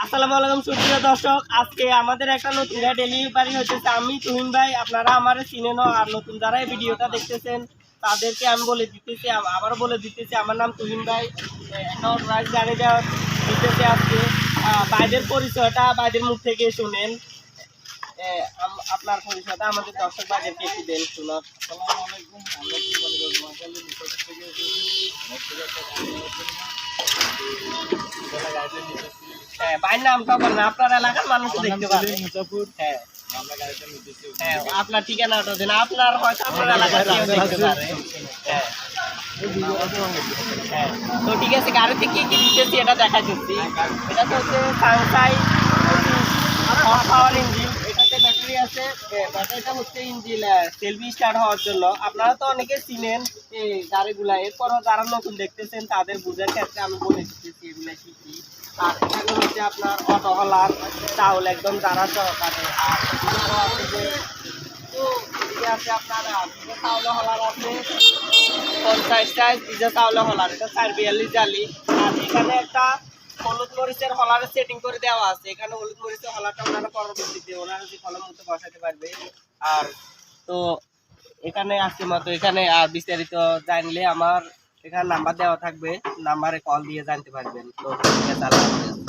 আসসালামু আলাইকুম সুপ্রিয় দর্শক, আজকে আমাদের একটা নতুন ডেলিভারি হচ্ছে আমি তুহিন ভাই, আপনারা আমার চিনেন আর নতুন যারা ভিডিওটা দেখতেছেন, তাদেরকে আমি বলে দিতেছি আব- আবারও বলে দিতেছি, আমার নাম তুহিন ভাই। প্রাইস জানিয়ে দেওয়া দিতেছি আজকে। বাইরের পরিচয়টা বাইরের মুখ থেকে শুনেন। আপনার পরিচয়টা আমাদের দর্শক বাইরেরকে একটু দেন শুনুন আসসালামু আলাইকুম হ্যাঁ নামটা বলেন আপনার এলাকার মানুষ দেখতে পাবে মুজাফর হ্যাঁ। হ্যাঁ আপনার ঠিকানাটা দেন আপনার হয়তো আপনার এলাকার কেউ দেখতে পারে হ্যাঁ। হ্যাঁ তো ঠিক আছে গাড়িতে কি কি দিতেছি এটা দেখা দিচ্ছি এটা তো হচ্ছে সানসাই হট পাওয়ার ইঞ্জিন এটাতে ব্যাটারি আছে। ব্যাটারিটা হচ্ছে ইঞ্জিন সেলফি স্টার্ট হওয়ার জন্য। আপনারা তো অনেকে চিনেন এই গাড়িগুলা এরপরও যারা নতুন দেখতেছেন, তাদের বুঝার ক্ষেত্রে আমি বলে দিতেছি এগুলা কি কি। আর এখানে হচ্ছে আপনার অটো হলার, চাউল একদম যারা সহকারে। আর এগুলো আছে যে আছে চাউল হলার আছে। পঞ্চাশ সাইজ চাউল হলার। এটা চার জালি। আর এখানে একটা হলুদ মরিচের হলারের সেটিং করে দেওয়া আছে। এখানে হলুদ মরিচের হলারটা ওনারা পরবর্তীতে, ওনারা যে কলম বসাতে পারবে। আর তো এখানে আজকে মতো এখানে আর বিস্তারিত জানলে আমার এখানে নাম্বার দেওয়া থাকবে নাম্বারে কল দিয়ে জানতে পারবেন তো ঠিক আছে।